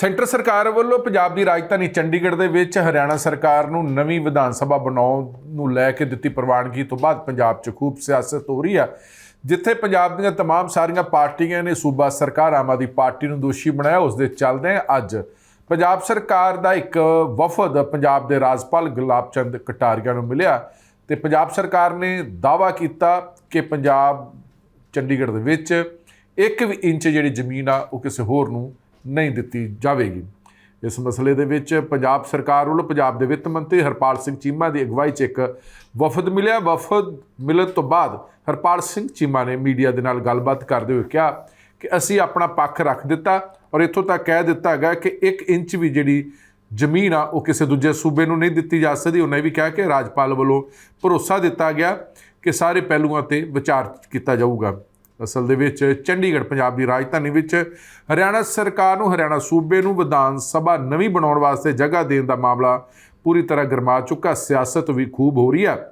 Centre ਸਰਕਾਰ ਵੱਲੋਂ ਪੰਜਾਬ ਦੀ ਰਾਜਧਾਨੀ ਚੰਡੀਗੜ੍ਹ ਦੇ ਵਿੱਚ ਹਰਿਆਣਾ ਸਰਕਾਰ ਨੂੰ ਨਵੀਂ ਵਿਧਾਨ ਸਭਾ ਬਣਾਉਣ ਨੂੰ ਲੈ ਕੇ ਦਿੱਤੀ ਪ੍ਰਵਾਨਗੀ ਤੋਂ ਬਾਅਦ ਪੰਜਾਬ 'ਚ ਖੂਬ ਸਿਆਸਤ ਹੋ ਰਹੀ ਹੈ ਜਿੱਥੇ ਪੰਜਾਬ ਦੀਆਂ तमाम ਸਾਰੀਆਂ ਪਾਰਟੀਆਂ ਨੇ ਸੂਬਾ ਸਰਕਾਰ ਆਮ ਆਦਮੀ ਪਾਰਟੀ ਨੂੰ ਦੋਸ਼ੀ ਬਣਾਇਆ ਉਸ ਦੇ ਚੱਲਦੇ ਅੱਜ ਪੰਜਾਬ ਸਰਕਾਰ ਦਾ ਇੱਕ ਵਫਦ ਪੰਜਾਬ ਦੇ ਰਾਜਪਾਲ ਗੁਲਾਬ ਚੰਦ ਕਟਾਰੀਆ ਨੂੰ ਮਿਲਿਆ ਤੇ ਪੰਜਾਬ ਸਰਕਾਰ ਨੇ ਦਾਅਵਾ ਕੀਤਾ ਕਿ ਪੰਜਾਬ ਚੰਡੀਗੜ੍ਹ ਦੇ ਵਿੱਚ ਇੱਕ ਵੀ ਇੰਚ ਜਿਹੜੀ ਜ਼ਮੀਨ ਆ ਉਹ ਕਿਸੇ ਹੋਰ ਨੂੰ ਨਹੀਂ ਦਿੱਤੀ ਜਾਵੇਗੀ। ਇਸ ਮਸਲੇ ਦੇ ਵਿੱਚ ਪੰਜਾਬ ਸਰਕਾਰ ਵੱਲੋਂ ਪੰਜਾਬ ਦੇ ਵਿੱਤ ਮੰਤਰੀ ਹਰਪਾਲ ਸਿੰਘ ਚੀਮਾ ਦੀ ਅਗਵਾਈ 'ਚ ਇੱਕ ਵਫਦ ਮਿਲਿਆ। ਵਫਦ ਮਿਲਣ ਤੋਂ ਬਾਅਦ ਹਰਪਾਲ ਸਿੰਘ ਚੀਮਾ ਨੇ ਮੀਡੀਆ ਦੇ ਨਾਲ ਗੱਲਬਾਤ ਕਰਦੇ ਹੋਏ ਕਿਹਾ ਕਿ ਅਸੀਂ ਆਪਣਾ ਪੱਖ ਰੱਖ ਦਿੱਤਾ ਔਰ ਇੱਥੋਂ ਤੱਕ ਕਹਿ ਦਿੱਤਾ ਗਿਆ ਕਿ 1 ਇੰਚ ਵੀ ਜਿਹੜੀ ਜ਼ਮੀਨ ਆ, ਉਹ ਕਿਸੇ ਦੂਜੇ ਸੂਬੇ ਨੂੰ ਨਹੀਂ ਦਿੱਤੀ ਜਾ ਸਕਦੀ। ਉਹਨੇ ਵੀ ਕਿਹਾ ਕਿ ਰਾਜਪਾਲ ਵੱਲੋਂ ਭਰੋਸਾ ਦਿੱਤਾ ਗਿਆ ਕਿ ਸਾਰੇ ਪਹਿਲੂਆਂ ਤੇ ਵਿਚਾਰ ਕੀਤਾ ਜਾਊਗਾ। ਅਸਲ ਦੇ ਵਿੱਚ ਚੰਡੀਗੜ੍ਹ ਪੰਜਾਬ ਦੀ ਰਾਜਧਾਨੀ ਵਿੱਚ ਹਰਿਆਣਾ ਸਰਕਾਰ ਨੂੰ ਹਰਿਆਣਾ ਸੂਬੇ ਨੂੰ ਵਿਧਾਨ ਸਭਾ ਨਵੀਂ ਬਣਾਉਣ ਵਾਸਤੇ ਜਗ੍ਹਾ ਦੇਣ ਦਾ ਮਾਮਲਾ ਪੂਰੀ ਤਰ੍ਹਾਂ ਗਰਮਾ ਚੁੱਕਾ, ਸਿਆਸਤ ਵੀ ਖੂਬ ਹੋ ਰਹੀ ਹੈ।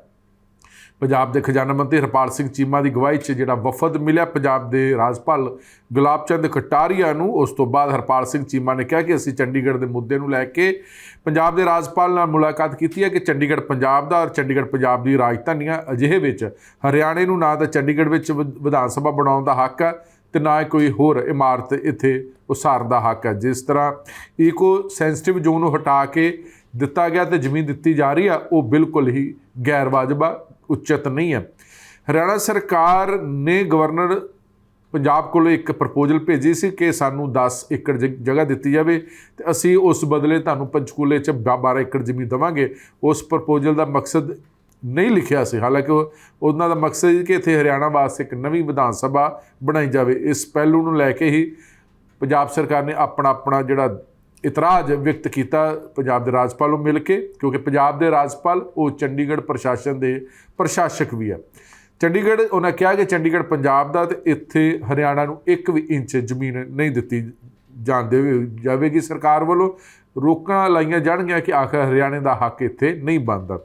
ਪੰਜਾਬ ਦੇ ਖਜ਼ਾਨਾ ਮੰਤਰੀ ਹਰਪਾਲ ਸਿੰਘ ਚੀਮਾ ਦੀ ਗਵਾਹੀ 'ਚ ਜਿਹੜਾ ਵਫਦ ਮਿਲਿਆ ਪੰਜਾਬ ਦੇ ਰਾਜਪਾਲ ਗੁਲਾਬ ਚੰਦ ਕਟਾਰੀਆ ਨੂੰ, ਉਸ ਤੋਂ ਬਾਅਦ ਹਰਪਾਲ ਸਿੰਘ ਚੀਮਾ ਨੇ ਕਿਹਾ ਕਿ ਅਸੀਂ ਚੰਡੀਗੜ੍ਹ ਦੇ ਮੁੱਦੇ ਨੂੰ ਲੈ ਕੇ ਪੰਜਾਬ ਦੇ ਰਾਜਪਾਲ ਨਾਲ ਮੁਲਾਕਾਤ ਕੀਤੀ ਹੈ ਕਿ ਚੰਡੀਗੜ੍ਹ ਪੰਜਾਬ ਦਾ ਔਰ ਚੰਡੀਗੜ੍ਹ ਪੰਜਾਬ ਦੀ ਰਾਜਧਾਨੀ ਆ ਅਜਿਹੇ ਵਿੱਚ ਹਰਿਆਣੇ ਨੂੰ ਨਾ ਤਾਂ ਚੰਡੀਗੜ੍ਹ ਵਿੱਚ ਵਿ- ਵਿਧਾਨ ਸਭਾ ਬਣਾਉਣ ਦਾ ਹੱਕ ਹੈ ਤੇ ਨਾ ਹੀ ਕੋਈ ਹੋਰ ਇਮਾਰਤ ਇੱਥੇ ਉਸਾਰਨ ਦਾ ਹੱਕ ਹੈ। ਜਿਸ ਤਰ੍ਹਾਂ ਈਕੋ ਸੈਂਸਿਟਿਵ ਜ਼ੋਨ ਨੂੰ ਹਟਾ ਕੇ ਦਿੱਤਾ ਗਿਆ ਤੇ ਜ਼ਮੀਨ ਦਿੱਤੀ ਜਾ ਰਹੀ ਆ, ਉਹ ਬਿਲਕੁਲ ਹੀ ਗੈਰ ਵਾਜਬਾ ਉਚਿਤ ਨਹੀਂ ਹੈ। ਹਰਿਆਣਾ ਸਰਕਾਰ ਨੇ ਗਵਰਨਰ ਪੰਜਾਬ ਕੋਲ ਇੱਕ ਪ੍ਰਪੋਜ਼ਲ ਭੇਜੀ ਸੀ ਕਿ ਸਾਨੂੰ 10 ਏਕੜ ਜ- ਜਗ੍ਹਾ ਦਿੱਤੀ ਜਾਵੇ ਤੇ ਅਸੀਂ ਉਸ ਬਦਲੇ ਤੁਹਾਨੂੰ ਪੰਚਕੂਲੇ 'ਚ 12 ਏਕੜ ਜ਼ਮੀਨ ਦੇਵਾਂਗੇ। ਉਸ ਪ੍ਰਪੋਜ਼ਲ ਦਾ ਮਕਸਦ ਨਹੀਂ ਲਿਖਿਆ ਸੀ। ਹਾਲਾਂਕਿ ਉਹ- ਉਹਨਾਂ ਦਾ ਮਕਸਦ ਸੀ ਕਿ ਇੱਥੇ ਹਰਿਆਣਾ ਵਾਸਤੇ ਇੱਕ ਨਵੀਂ ਵਿਧਾਨ ਸਭਾ ਬਣਾਈ ਜਾਵੇ। ਇਸ ਪਹਿਲੂ ਨੂੰ ਲੈ ਕੇ ਹੀ ਪੰਜਾਬ ਸਰਕਾਰ ਨੇ ਆਪਣਾ ਆਪਣਾ ਜਿਹੜਾ ਇਤਰਾਜ਼ ਵਿਅਕਤ ਕੀਤਾ ਪੰਜਾਬ ਦੇ ਰਾਜਪਾਲ ਨੂੰ ਮਿਲ ਕੇ, ਕਿਉਂਕਿ ਪੰਜਾਬ ਦੇ ਰਾਜਪਾਲ ਉਹ ਚੰਡੀਗੜ੍ਹ ਪ੍ਰਸ਼ਾਸਨ ਦੇ ਪ੍ਰਸ਼ਾਸਕ ਵੀ ਹੈ ਚੰਡੀਗੜ੍ਹ, ਉਹਨਾਂ ਕਿਹਾ ਕਿ ਚੰਡੀਗੜ੍ਹ ਪੰਜਾਬ ਦਾ ਤੇ ਇੱਥੇ ਹਰਿਆਣਾ ਨੂੰ ਇੱਕ ਵੀ ਇੰਚ ਜ਼ਮੀਨ ਨਹੀਂ ਦਿੱਤੀ ਜਾਣ ਦੇਵੇ, ਜਾਵੇਗੀ ਸਰਕਾਰ ਵੱਲੋਂ। ਰੋਕਾਂ ਲਾਈਆਂ ਜਾਣਗੀਆਂ ਕਿ ਆਖਰ ਹਰਿਆਣੇ ਦਾ ਹੱਕ ਇੱਥੇ ਨਹੀਂ ਬਣਦਾ।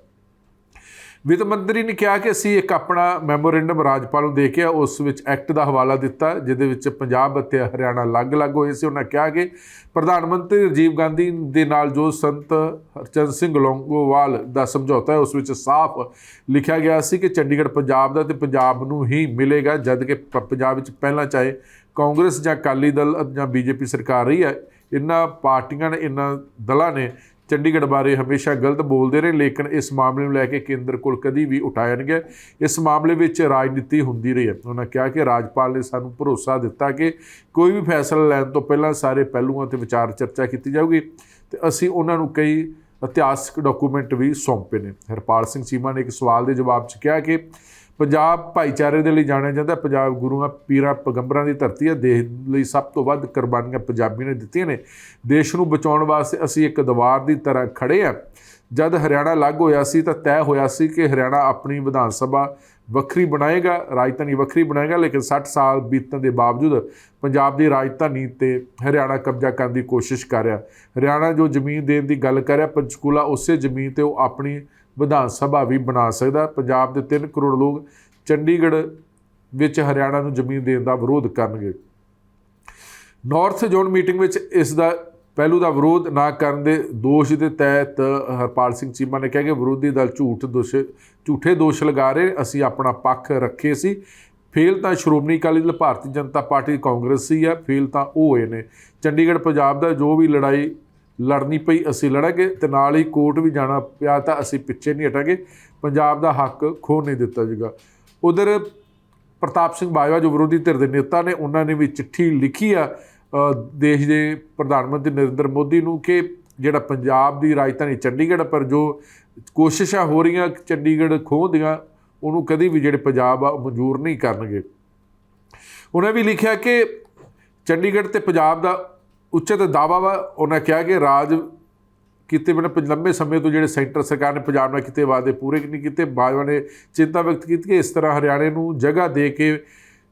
ਵਿੱਤ ਮੰਤਰੀ ਨੇ ਕਿਹਾ ਕਿ ਅਸੀਂ ਇੱਕ ਆਪਣਾ ਮੈਮੋਰੈਂਡਮ ਰਾਜਪਾਲ ਨੂੰ ਦੇ ਕੇ ਉਸ ਵਿੱਚ ਐਕਟ ਦਾ ਹਵਾਲਾ ਦਿੱਤਾ, ਜਿਹਦੇ ਵਿੱਚ ਪੰਜਾਬ ਅਤੇ ਹਰਿਆਣਾ ਅਲੱਗ-ਅਲੱਗ ਹੋਏ ਸੀ। ਉਹਨਾਂ ਕਿਹਾ ਕਿ ਪ੍ਰਧਾਨ ਮੰਤਰੀ ਰਾਜੀਵ ਗਾਂਧੀ ਦੇ ਨਾਲ ਜੋ ਸੰਤ ਹਰਚੰਦ ਸਿੰਘ ਲੌਂਗੋਵਾਲ ਦਾ ਸਮਝੌਤਾ ਹੈ, ਉਸ ਵਿੱਚ ਸਾਫ਼ ਲਿਖਿਆ ਗਿਆ ਸੀ ਕਿ ਚੰਡੀਗੜ੍ਹ ਪੰਜਾਬ ਦਾ ਤੇ ਪੰਜਾਬ ਨੂੰ ਹੀ ਮਿਲੇਗਾ, ਜਦ ਕਿ ਪ- ਪੰਜਾਬ ਵਿੱਚ ਪਹਿਲਾਂ ਚਾਹੇ ਕਾਂਗਰਸ ਜਾਂ ਅਕਾਲੀ ਦਲ ਜਾਂ ਬੀਜੇਪੀ ਸਰਕਾਰ ਰਹੀ ਹੈ। ਇਹਨਾਂ ਪਾਰਟੀਆਂ ਨੇ, ਇਹਨਾਂ ਦਲਾਂ ਨੇ ਚੰਡੀਗੜ੍ਹ ਬਾਰੇ ਹਮੇਸ਼ਾ ਗਲਤ ਬੋਲਦੇ ਰਹੇ, ਲੇਕਿਨ ਇਸ ਮਾਮਲੇ ਨੂੰ ਲੈ ਕੇ ਕੇਂਦਰ ਕੋਲ ਕਦੀ ਵੀ ਉਠਾਇਆ ਨਹੀਂ ਗਿਆ ਇਸ ਮਾਮਲੇ ਵਿੱਚ ਰਾਜਨੀਤੀ ਹੁੰਦੀ ਰਹੀ ਹੈ। ਉਹਨਾਂ ਕਿਹਾ ਕਿ ਰਾਜਪਾਲ ਨੇ ਸਾਨੂੰ ਭਰੋਸਾ ਦਿੱਤਾ ਕਿ ਕੋਈ ਵੀ ਫੈਸਲਾ ਲੈਣ ਤੋਂ ਪਹਿਲਾਂ ਸਾਰੇ ਪਹਿਲੂਆਂ ਤੇ ਵਿਚਾਰ ਚਰਚਾ ਕੀਤੀ ਜਾਊਗੀ ਤੇ ਅਸੀਂ ਉਹਨਾਂ ਨੂੰ ਕਈ ਇਤਿਹਾਸਕ ਡਾਕੂਮੈਂਟ ਵੀ ਸੌਂਪੇ ਨੇ। ਹਰਪਾਲ ਸਿੰਘ ਚੀਮਾ ਨੇ ਇੱਕ ਸਵਾਲ ਦੇ ਜਵਾਬ 'ਚ ਕਿਹਾ ਕਿ ਪੰਜਾਬ ਭਾਈਚਾਰੇ ਦੇ ਲਈ ਜਾਣਿਆ ਜਾਂਦਾ ਪੰਜਾਬ ਗੁਰੂਆਂ, ਪੀਰਾਂ, ਪੈਗੰਬਰਾਂ ਦੀ ਧਰਤੀ ਹੈ। ਦੇਸ਼ ਲਈ ਸਭ ਤੋਂ ਵੱਧ ਕੁਰਬਾਨੀਆਂ ਪੰਜਾਬੀ ਨੇ ਦਿੱਤੀਆਂ ਨੇ। ਦੇਸ਼ ਨੂੰ ਬਚਾਉਣ ਵਾਸਤੇ ਅਸੀਂ ਇੱਕ ਦੀਵਾਰ ਦੀ ਤਰ੍ਹਾਂ ਖੜੇ ਆ ਜਦ ਹਰਿਆਣਾ ਅਲੱਗ ਹੋਇਆ ਸੀ ਤਾਂ ਤੈਅ ਹੋਇਆ ਸੀ ਕਿ ਹਰਿਆਣਾ ਆਪਣੀ ਵਿਧਾਨ ਸਭਾ ਵੱਖਰੀ ਬਣਾਏਗਾ, ਰਾਜਧਾਨੀ ਵੱਖਰੀ ਬਣਾਏਗਾ, ਲੇਕਿਨ 60 ਸਾਲ ਬੀਤਣ ਦੇ ਬਾਵਜੂਦ ਪੰਜਾਬ ਦੀ ਰਾਜਧਾਨੀ ਤੇ ਹਰਿਆਣਾ ਕਬਜ਼ਾ ਕਰਨ ਦੀ ਕੋਸ਼ਿਸ਼ ਕਰ ਰਿਹਾ। ਹਰਿਆਣਾ ਜੋ ਜ਼ਮੀਨ ਦੇਣ ਦੀ ਗੱਲ ਕਰ ਰਿਹਾ, ਪੰਚਕੂਲਾ ਉਸੇ ਜ਼ਮੀਨ ਤੇ ਉਹ ਆਪਣੀ ਵਿਧਾਨ ਸਭਾ ਵੀ ਬਣਾ ਸਕਦਾ। ਪੰਜਾਬ ਦੇ 3 ਕਰੋੜ ਲੋਕ ਚੰਡੀਗੜ੍ਹ ਵਿੱਚ ਹਰਿਆਣਾ ਨੂੰ ਜ਼ਮੀਨ ਦੇਣ ਦਾ ਵਿਰੋਧ ਕਰਨਗੇ। ਨਾਰਥ ਜ਼ੋਨ ਮੀਟਿੰਗ ਵਿੱਚ ਇਸ ਦਾ ਪਹਿਲੂ ਦਾ ਵਿਰੋਧ ਨਾ ਕਰਨ ਦੇ ਦੋਸ਼ ਦੇ ਤਹਿਤ ਹਰਪਾਲ ਸਿੰਘ ਚੀਮਾ ਨੇ ਕਿਹਾ ਕਿ ਵਿਰੋਧੀ ਦਲ ਝੂਠ ਦੋਸ਼, ਝੂਠੇ ਦੋਸ਼ ਲਗਾ ਰਹੇ ਅਸੀਂ ਆਪਣਾ ਪੱਖ ਰੱਖੇ ਸੀ। ਫੇਲ ਤਾਂ ਸ਼੍ਰੋਮਣੀ ਅਕਾਲੀ ਦਲ, ਭਾਰਤੀ ਜਨਤਾ ਪਾਰਟੀ, ਕਾਂਗਰਸੀ ਹੈ ਫੇਲ ਤਾਂ ਉਹ ਹੋਏ ਨੇ। ਚੰਡੀਗੜ੍ਹ, ਪੰਜਾਬ ਦਾ ਜੋ ਵੀ ਲੜਾਈ ਲੜਨੀ ਪਈ, ਅਸੀਂ ਲੜਾਂਗੇ ਤੇ ਨਾਲ ਹੀ ਕੋਰਟ ਵੀ ਜਾਣਾ ਪਿਆ ਤਾਂ ਅਸੀਂ ਪਿੱਛੇ ਨਹੀਂ ਹਟਾਂਗੇ। ਪੰਜਾਬ ਦਾ ਹੱਕ ਖੋ ਨਹੀਂ ਦਿੱਤਾ ਜਾਏਗਾ ਉਧਰ ਪ੍ਰਤਾਪ ਸਿੰਘ ਬਾਜਵਾ ਜੋ ਵਿਰੋਧੀ ਧਿਰ ਦੇ ਨੇਤਾ ਨੇ, ਉਹਨਾਂ ਨੇ ਵੀ ਚਿੱਠੀ ਲਿਖੀ ਆ ਦੇਸ਼ ਦੇ ਪ੍ਰਧਾਨ ਮੰਤਰੀ ਨਰਿੰਦਰ ਮੋਦੀ ਨੂੰ ਕਿ ਜਿਹੜਾ ਪੰਜਾਬ ਦੀ ਰਾਜਧਾਨੀ ਚੰਡੀਗੜ੍ਹ ਪਰ ਜੋ ਕੋਸ਼ਿਸ਼ਾਂ ਹੋ ਰਹੀਆਂ ਚੰਡੀਗੜ੍ਹ ਖੋਹ ਦੀਆਂ, ਉਹਨੂੰ ਕਦੀ ਵੀ ਜਿਹੜੇ ਪੰਜਾਬ ਆ, ਉਹ ਮਨਜ਼ੂਰ ਨਹੀਂ ਕਰਨਗੇ। ਉਹਨੇ ਵੀ ਲਿਖਿਆ ਕਿ ਚੰਡੀਗੜ੍ਹ ਤੇ ਪੰਜਾਬ ਦਾ ਉੱਚਿਤ ਦਾਅਵਾ ਵਾ, ਉਹਨਾਂ ਕਿਹਾ ਕਿ ਰਾਜ ਕੀਤੇ ਬਿਨਾਂ ਪੰਜ- ਲੰਬੇ ਸਮੇਂ ਤੋਂ ਜਿਹੜੇ ਸੈਂਟਰ ਸਰਕਾਰ ਨੇ ਪੰਜਾਬ ਨਾਲ ਕੀਤੇ ਵਾਅਦੇ ਪੂਰੇ ਨਹੀਂ ਕੀਤੇ, ਬਾਜਵਾ ਨੇ ਚਿੰਤਾ ਵਿਅਕਤ ਕੀਤੀ ਕਿ ਇਸ ਤਰ੍ਹਾਂ ਹਰਿਆਣੇ ਨੂੰ ਜਗ੍ਹਾ ਦੇ ਕੇ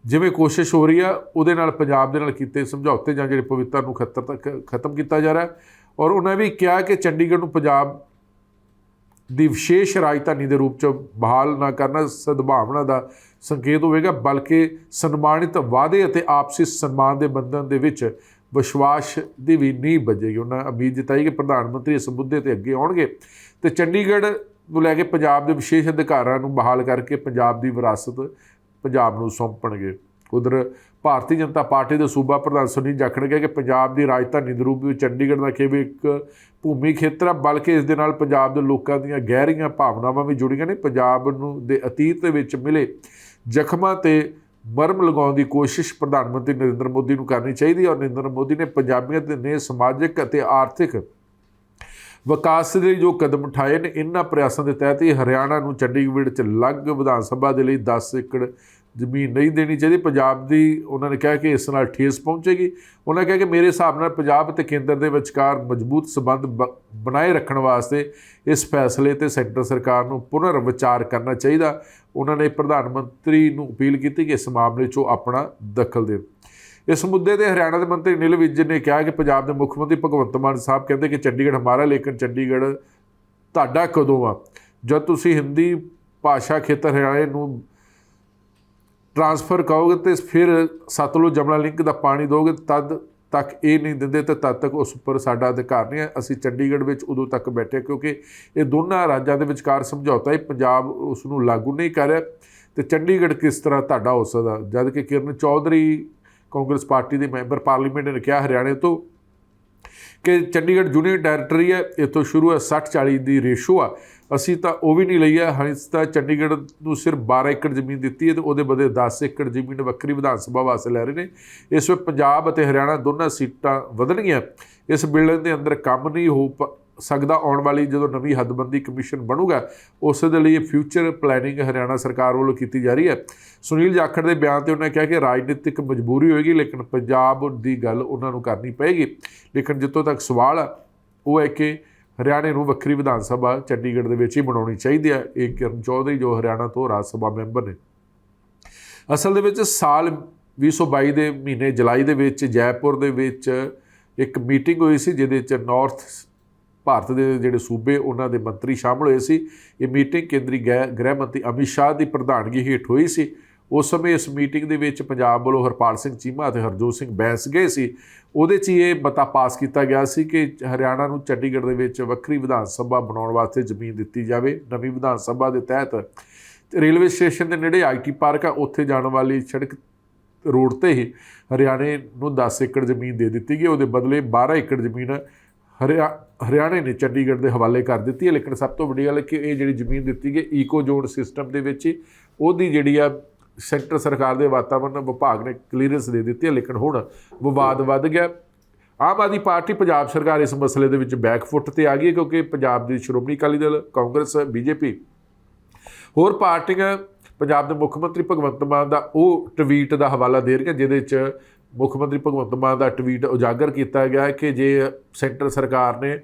ਜਿਵੇਂ ਕੋਸ਼ਿਸ਼ ਹੋ ਰਹੀ ਆ, ਉਹਦੇ ਨਾਲ ਪੰਜਾਬ ਦੇ ਨਾਲ ਕੀਤੇ ਸਮਝੌਤੇ ਜਾਂ ਜਿਹੜੇ ਪਵਿੱਤਰ ਨੂੰ ਖਤਰ ਤੱਕ ਖਤਮ ਕੀਤਾ ਜਾ ਰਿਹਾ। ਔਰ ਉਹਨਾਂ ਵੀ ਕਿਹਾ ਕਿ ਚੰਡੀਗੜ੍ਹ ਨੂੰ ਪੰਜਾਬ ਦੀ ਵਿਸ਼ੇਸ਼ ਰਾਜਧਾਨੀ ਦੇ ਰੂਪ ਚ ਬਹਾਲ ਨਾ ਕਰਨਾ ਸਦਭਾਵਨਾ ਦਾ ਸੰਕੇਤ ਹੋਵੇਗਾ, ਬਲਕਿ ਸਨਮਾਨਿਤ ਵਾਅਦੇ ਅਤੇ ਆਪਸੀ ਸਨਮਾਨ ਦੇ ਬੰਧਨ ਦੇ ਵਿੱਚ ਵਿਸ਼ਵਾਸ ਦੀ ਵੀ ਨੀਂਹ ਵੱਜੇਗੀ। ਉਹਨਾਂ ਉਮੀਦ ਜਤਾਈ ਕਿ ਪ੍ਰਧਾਨ ਮੰਤਰੀ ਇਸ ਮੁੱਦੇ ਤੇ ਅੱਗੇ ਆਉਣਗੇ। ਤੇ ਚੰਡੀਗੜ੍ਹ ਨੂੰ ਲੈ ਕੇ ਪੰਜਾਬ ਦੇ ਵਿਸ਼ੇਸ਼ ਅਧਿਕਾਰਾਂ ਨੂੰ ਬਹਾਲ ਕਰਕੇ ਪੰਜਾਬ ਦੀ ਵਿਰਾਸਤ ਪੰਜਾਬ ਨੂੰ ਸੌਂਪਣਗੇ। ਉਧਰ ਭਾਰਤੀ ਜਨਤਾ ਪਾਰਟੀ ਦੇ ਸੂਬਾ ਪ੍ਰਧਾਨ ਸੁਨੀਲ ਜਾਖੜ ਨੇ ਕਿਹਾ ਕਿ ਪੰਜਾਬ ਦੀ ਰਾਜਧਾਨੀ ਦੇ ਰੂਪ ਵਿੱਚ ਚੰਡੀਗੜ੍ਹ ਦਾ ਕੇਵਲ ਇੱਕ ਭੂਮੀ ਖੇਤਰ ਆ, ਬਲਕਿ ਇਸ ਦੇ ਨਾਲ ਪੰਜਾਬ ਦੇ ਲੋਕਾਂ ਦੀਆਂ ਗਹਿਰੀਆਂ ਭਾਵਨਾਵਾਂ ਵੀ ਜੁੜੀਆਂ ਨੇ। ਪੰਜਾਬ ਨੂੰ ਦੇ ਅਤੀਤ ਦੇ ਵਿੱਚ ਮਿਲੇ ਜ਼ਖਮਾਂ ਤੇ ਮਰਮ ਲਗਾਉਣ ਦੀ ਕੋਸ਼ਿਸ਼ ਪ੍ਰਧਾਨ ਮੰਤਰੀ ਨਰਿੰਦਰ ਮੋਦੀ ਨੂੰ ਕਰਨੀ ਚਾਹੀਦੀ ਹੈ ਔਰ ਨਰਿੰਦਰ ਮੋਦੀ ਨੇ ਪੰਜਾਬੀਆਂ ਦੇ ਨੇ ਸਮਾਜਿਕ ਅਤੇ ਆਰਥਿਕ ਵਿਕਾਸ ਦੇ ਜੋ ਕਦਮ ਉਠਾਏ ਨੇ ਇਹਨਾਂ ਪ੍ਰਯਾਸਾਂ ਦੇ ਤਹਿਤ ਹੀ ਹਰਿਆਣਾ ਨੂੰ ਚੰਡੀਗੜ੍ਹ ਚ ਲੱਗ ਵਿਧਾਨ ਸਭਾ ਦੇ ਲਈ 10 ਏਕੜ ਜ਼ਮੀਨ ਨਹੀਂ ਦੇਣੀ ਚਾਹੀਦੀ। ਪੰਜਾਬ ਦੀ ਉਹਨਾਂ ਨੇ ਕਿਹਾ ਕਿ ਇਸ ਨਾਲ ਠੇਸ ਪਹੁੰਚੇਗੀ। ਉਹਨਾਂ ਕਿਹਾ ਕਿ ਮੇਰੇ ਹਿਸਾਬ ਨਾਲ ਪੰਜਾਬ ਅਤੇ ਕੇਂਦਰ ਦੇ ਵਿਚਕਾਰ ਮਜ਼ਬੂਤ ਸਬੰਧ ਬ- ਬਣਾਏ ਰੱਖਣ ਵਾਸਤੇ ਇਸ ਫੈਸਲੇ ਤੇ ਸੈਂਟਰ ਸਰਕਾਰ ਨੂੰ ਪੁਨਰ ਵਿਚਾਰ ਕਰਨਾ ਚਾਹੀਦਾ। ਉਹਨਾਂ ਨੇ ਪ੍ਰਧਾਨ ਮੰਤਰੀ ਨੂੰ ਅਪੀਲ ਕੀਤੀ ਕਿ ਇਸ ਮਾਮਲੇ 'ਚ ਉਹ ਆਪਣਾ ਦਖਲ ਦੇਣ। ਇਸ ਮੁੱਦੇ ਤੇ ਹਰਿਆਣਾ ਦੇ ਮੰਤਰੀ ਨਿਲ ਵਿਜੇ ਨੇ ਕਿਹਾ ਕਿ ਪੰਜਾਬ ਦੇ ਮੁੱਖ ਮੰਤਰੀ ਭਗਵੰਤ ਮਾਨ ਸਾਹਿਬ ਕਹਿੰਦੇ ਕਿ ਚੰਡੀਗੜ੍ਹ ਹਮਾਰਾ, ਲੇਕਿਨ ਚੰਡੀਗੜ੍ਹ ਤੁਹਾਡਾ ਕਦੋਂ ਆ? ਜਦ ਤੁਸੀਂ ਹਿੰਦੀ ਭਾਸ਼ਾ ਖੇਤਰ ਹਰਿਆਣੇ ਨੂੰ ਟ੍ਰਾਂਸਫਰ ਕਰੋਗੇ ਤੇ ਫਿਰ ਸਤਲੁਜ ਜਮਨਾ ਲਿੰਕ ਦਾ ਪਾਣੀ ਦੋਗੇ, ਤਦ ਤੱਕ ਇਹ ਨਹੀਂ ਦਿੰਦੇ ਤੇ ਤਦ ਤੱਕ ਉਸ ਉੱਪਰ ਸਾਡਾ ਅਧਿਕਾਰ ਨਹੀਂ ਹੈ। ਅਸੀਂ ਚੰਡੀਗੜ੍ਹ ਵਿੱਚ ਉਦੋਂ ਤੱਕ ਬੈਠੇ ਕਿਉਂਕਿ ਇਹ ਦੋਨਾਂ ਰਾਜਾਂ ਦੇ ਵਿਚਕਾਰ ਸਮਝੌਤਾ ਹੈ, ਪੰਜਾਬ ਉਸ ਨੂੰ ਲਾਗੂ ਨਹੀਂ ਕਰ ਰਿਹਾ। ਤੇ ਚੰਡੀਗੜ੍ਹ ਕਿਸ ਤਰ੍ਹਾਂ ਤੁਹਾਡਾ ਹੋ ਸਕਦਾ? ਜਦ ਕਿ ਕਿਰਨ ਚੌਧਰੀ ਕਾਂਗਰਸ ਪਾਰਟੀ ਦੇ ਮੈਂਬਰ ਪਾਰਲੀਮੈਂਟ ਨੇ ਕਿਹਾ, ਹਰਿਆਣੇ ਤੋਂ ਕਿ ਚੰਡੀਗੜ੍ਹ ਯੂਨੀਅਨ ਟੈਰੀਟਰੀ ਹੈ, ਇੱਥੋਂ ਸ਼ੁਰੂ ਹੈ 60 40 ਦੀ ਰੇਸ਼ੋ ਆ। ਅਸੀਂ ਤਾਂ ਉਹ ਵੀ ਨਹੀਂ ਲਈ ਹੈ ਹਾਂ ਤਾਂ ਚੰਡੀਗੜ੍ਹ ਨੂੰ ਸਿਰਫ 12 ਏਕੜ ਜ਼ਮੀਨ ਦਿੱਤੀ ਹੈ ਤੇ ਉਹਦੇ ਬਦਲੇ 10 ਏਕੜ ਜ਼ਮੀਨ ਵੱਖਰੀ ਵਿਧਾਨ ਸਭਾ ਵਾਸਤੇ ਲੈ ਰਹੇ ਨੇ। ਇਸ ਵਿੱਚ ਪੰਜਾਬ ਅਤੇ ਹਰਿਆਣਾ ਦੋਨਾਂ ਸੀਟਾਂ ਵਧਣਗੀਆਂ। ਇਸ ਬਿਲਡਿੰਗ ਦੇ ਅੰਦਰ ਕੰਮ ਨਹੀਂ ਹੋ ਪ- ਸਕਦਾ ਆਉਣ ਵਾਲੀ ਜਦੋਂ ਨਵੀਂ ਹੱਦਬੰਦੀ ਕਮਿਸ਼ਨ ਬਣੂਗਾ, ਉਸ ਦੇ ਲਈ ਫਿਊਚਰ ਪਲੈਨਿੰਗ ਹਰਿਆਣਾ ਸਰਕਾਰ ਵੱਲੋਂ ਕੀਤੀ ਜਾ ਰਹੀ ਹੈ। ਸੁਨੀਲ ਜਾਖੜ ਦੇ ਬਿਆਨ ਤੇ ਉਹਨਾਂ ਕਿਹਾ ਕਿ ਰਾਜਨੀਤਿਕ ਮਜਬੂਰੀ ਹੋਏਗੀ, ਲੇਕਿਨ ਪੰਜਾਬ ਦੀ ਗੱਲ ਉਹਨਾਂ ਨੂੰ ਕਰਨੀ ਪਏਗੀ। ਲੇਕਿਨ ਜਿੱਥੋਂ ਤੱਕ ਸਵਾਲ ਆ, ਉਹ ਹੈ ਕਿ ਹਰਿਆਣੇ ਨੂੰ ਵੱਖਰੀ ਵਿਧਾਨ ਸਭਾ ਚੰਡੀਗੜ੍ਹ ਦੇ ਵਿੱਚ ਹੀ ਬਣਾਉਣੀ ਚਾਹੀਦੀ ਹੈ। ਇਹ ਕਿਰਨ ਚੌਧਰੀ ਜੋ ਹਰਿਆਣਾ ਤੋਂ ਰਾਜ ਸਭਾ ਮੈਂਬਰ ਨੇ। ਅਸਲ ਦੇ ਵਿੱਚ ਸਾਲ 2022 ਦੇ ਮਹੀਨੇ ਜੁਲਾਈ ਦੇ ਵਿੱਚ ਜੈਪੁਰ ਦੇ ਵਿੱਚ ਇੱਕ ਮੀਟਿੰਗ ਹੋਈ ਸੀ, ਜਿਹਦੇ ਵਿੱਚ ਨਾਰਥ ਭਾਰਤ ਦੇ ਜਿਹੜੇ ਸੂਬੇ, ਉਹਨਾਂ ਦੇ ਮੰਤਰੀ ਸ਼ਾਮਲ ਹੋਏ ਸੀ। ਇਹ ਮੀਟਿੰਗ ਕੇਂਦਰੀ ਗ੍ਰਹਿ ਗ੍ਰਹਿ ਮੰਤਰੀ ਅਮਿਤ ਸ਼ਾਹ ਦੀ ਪ੍ਰਧਾਨਗੀ ਹੇਠ ਹੋਈ ਸੀ। ਉਸ ਸਮੇਂ ਇਸ ਮੀਟਿੰਗ ਦੇ ਵਿੱਚ ਪੰਜਾਬ ਵੱਲੋਂ ਹਰਪਾਲ ਸਿੰਘ ਚੀਮਾ ਅਤੇ ਹਰਜੋਤ ਸਿੰਘ ਬੈਂਸ ਗਏ ਸੀ। ਉਹਦੇ 'ਚ ਹੀ ਇਹ ਮਤਾ ਪਾਸ ਕੀਤਾ ਗਿਆ ਸੀ ਕਿ ਹਰਿਆਣਾ ਨੂੰ ਚੰਡੀਗੜ੍ਹ ਦੇ ਵਿੱਚ ਵੱਖਰੀ ਵਿਧਾਨ ਸਭਾ ਬਣਾਉਣ ਵਾਸਤੇ ਜ਼ਮੀਨ ਦਿੱਤੀ ਜਾਵੇ। ਨਵੀਂ ਵਿਧਾਨ ਸਭਾ ਦੇ ਤਹਿਤ ਰੇਲਵੇ ਸਟੇਸ਼ਨ ਦੇ ਨੇੜੇ ਆਈਟੀ ਪਾਰਕ ਆ। ਉੱਥੇ ਜਾਣ ਵਾਲੀ ਸੜਕ ਰੋਡ ਤੇ ਹੀ ਹਰਿਆਣੇ ਨੂੰ 10 ਏਕੜ ਜ਼ਮੀਨ ਦੇ ਦਿੱਤੀ ਗਈ। ਉਹਦੇ ਬਦਲੇ 12 ਏਕੜ ਜ਼ਮੀਨ ਹਰਿਆ ਹਰਿਆਣੇ ਨੇ ਚੰਡੀਗੜ੍ਹ ਦੇ ਹਵਾਲੇ ਕਰ ਦਿੱਤੀ ਹੈ, ਲੇਕਿਨ ਸਭ ਤੋਂ ਵੱਡੀ ਗੱਲ ਹੈ ਕਿ ਇਹ ਜਿਹੜੀ ਜ਼ਮੀਨ ਦਿੱਤੀ ਗਈ ਈਕੋ ਜ਼ੋਨ ਸਿਸਟਮ ਦੇ ਵਿੱਚ ਹੀ, ਉਹਦੀ ਜਿਹੜੀ ਆ ਸੈਂਟਰ ਸਰਕਾਰ ਦੇ ਵਾਤਾਵਰਣ ਵਿਭਾਗ ਨੇ ਕਲੀਅਰੈਂਸ ਦੇ ਦਿੱਤੀ ਹੈ, ਲੇਕਿਨ ਹੁਣ ਵਿਵਾਦ ਵੱਧ ਗਿਆ। ਆਮ ਆਦਮੀ ਪਾਰਟੀ ਪੰਜਾਬ ਸਰਕਾਰ ਇਸ ਮਸਲੇ ਦੇ ਵਿੱਚ ਬੈਕਫੁੱਟ ਤੇ ਆ ਗਈ ਹੈ, ਕਿਉਂਕਿ ਪੰਜਾਬ ਦੀ ਸ਼੍ਰੋਮਣੀ ਅਕਾਲੀ ਦਲ, ਕਾਂਗਰਸ, ਬੀਜੇਪੀ, ਹੋਰ ਪਾਰਟੀਆਂ, ਪੰਜਾਬ ਦੇ ਮੁੱਖ ਮੰਤਰੀ ਭਗਵੰਤ ਮਾਨ ਦਾ ਉਹ ਟਵੀਟ ਦਾ ਹਵਾਲਾ ਦੇ ਰਹੀਆਂ, ਜਿਹਦੇ 'ਚ ਮੁੱਖ ਮੰਤਰੀ ਭਗਵੰਤ ਮਾਨ ਦਾ ਟਵੀਟ ਉਜਾਗਰ ਕੀਤਾ ਗਿਆ ਹੈ ਕਿ ਜੇ ਸੈਂਟਰ ਸਰਕਾਰ ਨੇ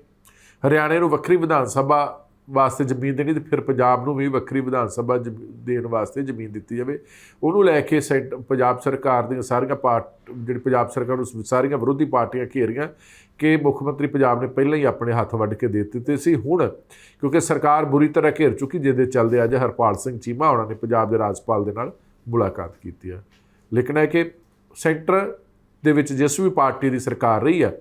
ਹਰਿਆਣੇ ਨੂੰ ਵੱਖਰੀ ਵਿਧਾਨ ਸਭਾ ਵਾਸਤੇ ਜ਼ਮੀਨ ਦੇਣੀ ਤੇ ਫਿਰ ਪੰਜਾਬ ਨੂੰ ਵੀ ਵੱਖਰੀ ਵਿਧਾਨ ਸਭਾ ਜ਼ਮੀ- ਦੇਣ ਵਾਸਤੇ ਜ਼ਮੀਨ ਦਿੱਤੀ ਜਾਵੇ। ਉਹਨੂੰ ਲੈ ਕੇ ਸੈਂਟ ਪੰਜਾਬ ਸਰਕਾਰ ਦੀਆਂ ਸਾਰੀਆਂ ਪਾਰਟ, ਜਿਹੜੀ ਪੰਜਾਬ ਸਰਕਾਰ ਨੂੰ ਸਾਰੀਆਂ ਵਿਰੋਧੀ ਪਾਰਟੀਆਂ ਘੇਰੀਆਂ ਕਿ ਮੁੱਖ ਮੰਤਰੀ ਪੰਜਾਬ ਨੇ ਪਹਿਲਾਂ ਹੀ ਆਪਣੇ ਹੱਥ ਵੱਢ ਕੇ ਦੇ ਦਿੱਤੇ ਸੀ। ਹੁਣ ਕਿਉਂਕਿ ਸਰਕਾਰ ਬੁਰੀ ਤਰ੍ਹਾਂ ਘੇਰ ਚੁੱਕੀ ਜਿਹਦੇ ਚੱਲਦੇ ਅੱਜ ਹਰਪਾਲ ਸਿੰਘ ਚੀਮਾ ਉਹਨਾਂ ਨੇ ਪੰਜਾਬ ਦੇ ਰਾਜਪਾਲ ਦੇ ਨਾਲ ਮੁਲਾਕਾਤ ਕੀਤੀ ਹੈ ਲੇਕਿਨ ਹੈ ਕਿ ਸੈਂਟਰ ਦੇ ਵਿੱਚ ਜਿਸ ਵੀ ਪਾਰਟੀ ਦੀ ਸਰਕਾਰ ਰਹੀ ਹੈ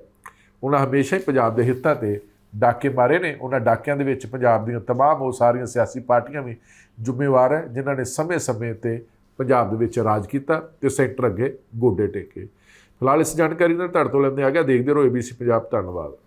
ਉਹਨਾਂ ਹਮੇਸ਼ਾ ਹੀ ਪੰਜਾਬ ਦੇ ਹਿੱਤਾਂ ਤੇ ਡਾਕੇ ਮਾਰੇ ਨੇ, ਉਹਨਾਂ ਡਾਕਿਆਂ ਦੇ ਵਿੱਚ ਪੰਜਾਬ ਦੀਆਂ ਤਮਾਮ ਉਹ ਸਾਰੀਆਂ ਸਿਆਸੀ ਪਾਰਟੀਆਂ ਵੀ ਜ਼ਿੰਮੇਵਾਰ ਹੈ, ਜਿਨ੍ਹਾਂ ਨੇ ਸਮੇਂ-ਸਮੇਂ ਤੇ ਪੰਜਾਬ ਦੇ ਵਿੱਚ ਰਾਜ ਕੀਤਾ ਤੇ ਸੈਂਟਰ ਅੱਗੇ ਗੋਡੇ ਟੇਕੇ। ਫਿਲਹਾਲ ਇਸ ਜਾਣਕਾਰੀ ਨਾਲ ਤੁਹਾਡੇ ਤੋਂ ਲੈਂਦੇ ਆ ਗਿਆ, ਦੇਖਦੇ ਰਹੋ ABC ਪੰਜਾਬ, ਧੰਨਵਾਦ।